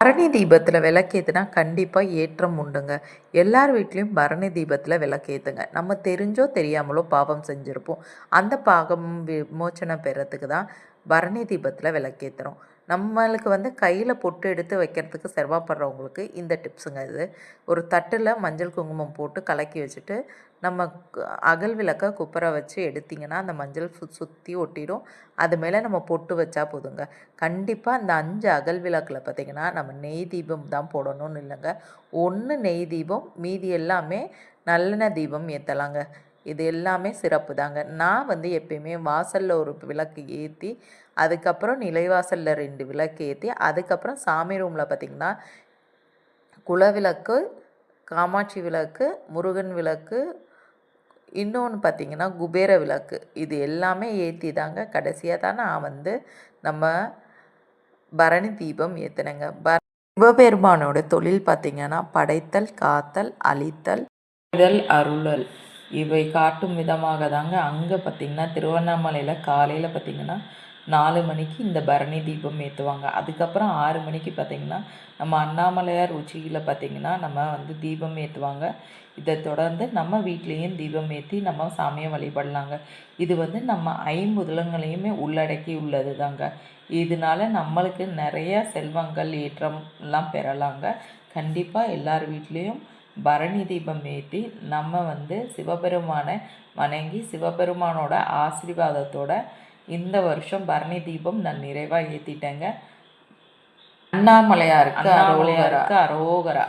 பரணி தீபத்தில் விளக்கேற்றுனா கண்டிப்பாக ஏற்றம் உண்டுங்க. எல்லார் வீட்லேயும் பரணி தீபத்தில் விளக்கேற்றுங்க நம்ம தெரிஞ்சோ தெரியாமலோ பாவம் செஞ்சுருப்போம். அந்த பாகம் விமோச்சனம் பெறத்துக்கு தான் பரணி தீபத்தில் விளக்கேற்றுறோம் நம்மளுக்கு வந்து கையில் பொட்டு எடுத்து வைக்கிறதுக்கு சிரமப்படுறவங்களுக்கு இந்த டிப்ஸுங்க இது. ஒரு தட்டில் மஞ்சள் குங்குமம் போட்டு கலக்கி வச்சுட்டு நம்ம அகல் விளக்கை குப்பரை வச்சு எடுத்திங்கன்னா அந்த மஞ்சள் சு சுற்றி ஒட்டிடும். அது மேலே நம்ம பொட்டு வச்சா போதுங்க. கண்டிப்பாக அந்த அஞ்சு அகல் விளக்கில் பார்த்திங்கன்னா நம்ம நெய் தீபம் தான் போடணும்னு இல்லைங்க. ஒன்று நெய் தீபம் மீதி எல்லாமே நல்லெண்ணெய் தீபம் ஏற்றலாங்க இது எல்லாமே சிறப்பு தாங்க. நான் வந்து எப்பயுமே வாசலில் ஒரு விளக்கு ஏற்றி அதுக்கப்புறம் நிலைவாசலில் ரெண்டு விளக்கு ஏற்றி அதுக்கப்புறம் சாமி ரூமில் பார்த்திங்கன்னா குலவிளக்கு காமாட்சி விளக்கு முருகன் விளக்கு இன்னொன்று பார்த்திங்கன்னா குபேர விளக்கு. இது எல்லாமே ஏற்றி தாங்க. கடைசியாக தான் நான் வந்து நம்ம பரணி தீபம் ஏற்றினேங்க பர சிவபெருமானோட தொழில் பார்த்திங்கன்னா படைத்தல் காத்தல் அழித்தல் அருளல். இவை காட்டும் விதமாக தாங்க அங்கே பார்த்திங்கன்னா திருவண்ணாமலையில் காலையில் பார்த்திங்கன்னா நாலு மணிக்கு இந்த பரணி தீபம் ஏற்றுவாங்க அதுக்கப்புறம் ஆறு மணிக்கு பார்த்திங்கன்னா நம்ம அண்ணாமலையார் உச்சியில் பார்த்திங்கன்னா நம்ம வந்து தீபம் ஏற்றுவாங்க இதை தொடர்ந்து நம்ம வீட்லேயும் தீபம் ஏற்றி நம்ம சாமியை வழிபடலாங்க. இது வந்து நம்ம ஐம்புதலங்களையுமே உள்ளடக்கி உள்ளது தாங்க இதனால நம்மளுக்கு நிறைய செல்வங்கள் ஏற்றம்லாம் பெறலாங்க. கண்டிப்பாக எல்லார் வீட்லேயும் பரணி தீபம் ஏற்றி நம்ம வந்து சிவபெருமானை வணங்கி சிவபெருமானோட ஆசீர்வாதத்தோட இந்த வருஷம் பரணி தீபம் நான் நிறைவாக ஏற்றிட்டேங்க அண்ணாமலையாருக்கு அரோகரா. அரோகரா.